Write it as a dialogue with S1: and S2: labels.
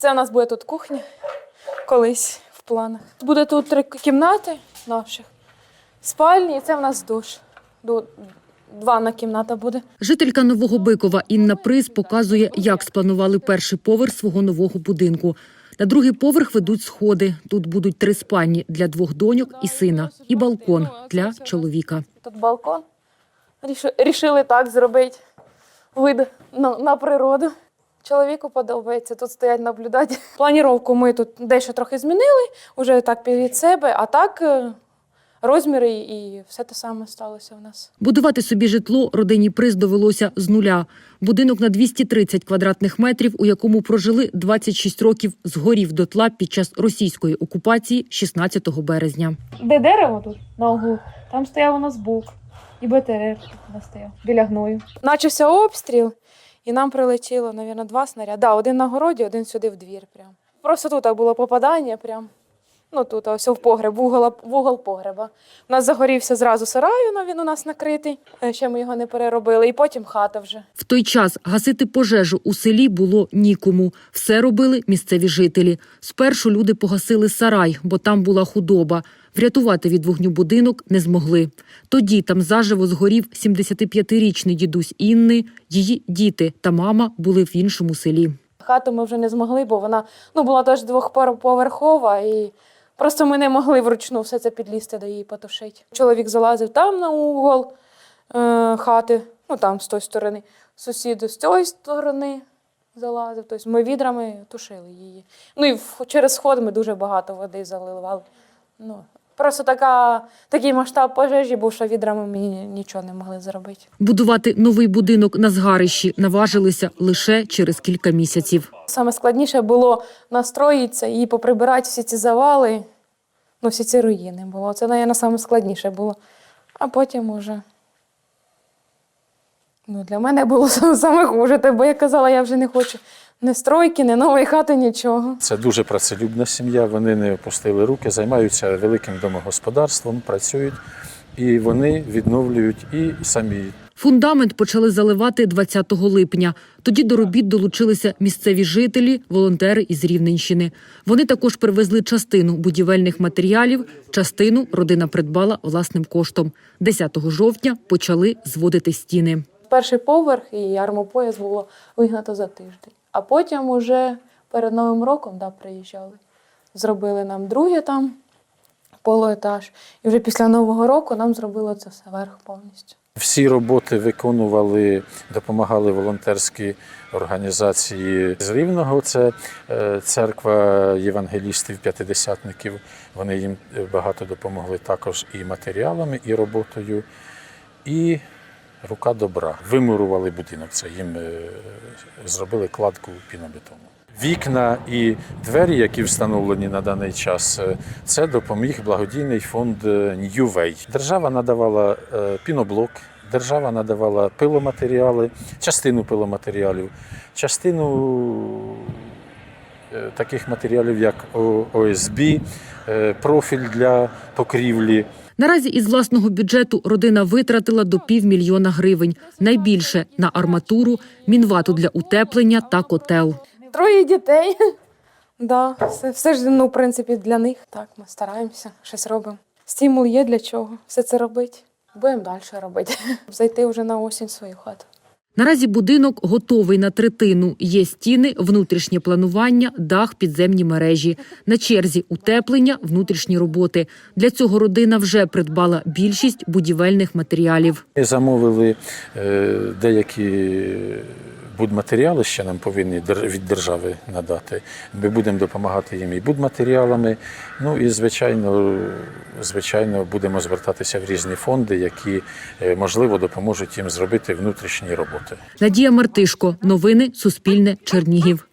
S1: Це у нас буде тут кухня колись в планах. Буде тут три кімнати наших, спальні, і це в нас душ. Ду- Ванна кімната буде.
S2: Жителька Нового Бикова Інна Приз показує, як спланували перший поверх свого нового будинку. На другий поверх ведуть сходи. Тут будуть три спальні для двох доньок і сина, і балкон для чоловіка.
S1: Тут балкон. Ріши- Рішили так зробити вид на, на природу. Чоловіку подобається тут стоять наблюдати. Планіровку ми тут дещо трохи змінили, вже так під себе, а так е, розміри і все те саме сталося у нас.
S2: Будувати собі житло родині Приз довелося з нуля. Будинок на 230 квадратних метрів, у якому прожили 26 років, згорів дотла під час російської окупації 16 березня.
S1: Де дерево тут на углу, там стояв у нас бук і БТР тут у нас стояв біля гною. Начався обстріл, і нам прилетіло, мабуть, два снаряди. Да, один на городі, один сюди в двір. Прям. Просто тут так було попадання, прям. Ну тут ось в погреб, в угол, в угол погреба. У нас загорівся зразу сарай, ну, він у нас накритий. е, Ще ми його не переробили, і потім хата вже.
S2: В той час гасити пожежу у селі було нікому. Все робили місцеві жителі. Спершу люди погасили сарай, бо там була худоба. Врятувати від вогню будинок не змогли. Тоді там заживо згорів 75-річний дідусь Інни. Її діти та мама були в іншому селі.
S1: Хату ми вже не змогли, бо вона ну, була теж двохповерхова, і просто ми не могли вручну все це підлізти до її потушити. Чоловік залазив там на угол е, хати, ну там з тої сторони, сусіди з цієї сторони залазив. Тобто ми відрами тушили її. Ну і через сход ми дуже багато води заливали. Ну, просто така, такий масштаб пожежі був, що відрами мені нічого не могли зробити.
S2: Будувати новий будинок на згарищі наважилися лише через кілька місяців.
S1: Саме складніше було настроїтися і поприбирати всі ці завали, ну, всі ці руїни було. Це, мабуть, найскладніше було. А потім уже. Ну, для мене було саме хуже, бо я казала, я вже не хочу ні стройки, ні нової хати, нічого.
S3: Це дуже працелюбна сім'я. Вони не опустили руки, займаються великим домогосподарством, працюють і вони відновлюють і самі
S2: Фундамент почали заливати 20 липня. Тоді до робіт долучилися місцеві жителі, волонтери із Рівненщини. Вони також привезли частину будівельних матеріалів. Частину родина придбала власним коштом. 10 жовтня почали зводити стіни.
S1: Перший поверх і армопояс було вигнато за тиждень. А потім уже перед Новим роком да, приїжджали. Зробили нам друге там полуетаж. І вже після Нового року нам зробили це все верх повністю.
S3: Всі роботи виконували, допомагали волонтерські організації з Рівного. Це е, церква євангелістів, п'ятидесятників. Вони їм багато допомогли також і матеріалами, і роботою, і рука добра. Вимурували будинок. Це їм е, зробили кладку пінобетону. Вікна і двері, які встановлені на даний час, е, це допоміг благодійний фонд е, Way. Держава надавала піноблок, держава надавала пиломатеріали, частину пиломатеріалів, частину таких матеріалів, як ОСБ, е, профіль для покрівлі.
S2: Наразі із власного бюджету родина витратила до півмільйона гривень. Найбільше на арматуру, мінвату для утеплення та котел.
S1: Троє дітей. Да, все, все ж, ну, в принципі, для них. Так, ми стараємося, щось робимо. Стимул є для чого все це робити. Будемо далі робити. Зайти вже на осінь в свою хату.
S2: Наразі будинок готовий на третину. Є стіни, внутрішнє планування, дах, підземні мережі. На черзі утеплення, внутрішні роботи. Для цього родина вже придбала більшість будівельних матеріалів.
S3: Замовили е, деякі будматеріали, ще нам повинні від держави надати. Ми будемо допомагати їм і будматеріалами. Ну і звичайно, звичайно, будемо звертатися в різні фонди, які е, можливо допоможуть їм зробити внутрішні роботи.
S2: Надія Мартишко. Новини Суспільне. Чернігів.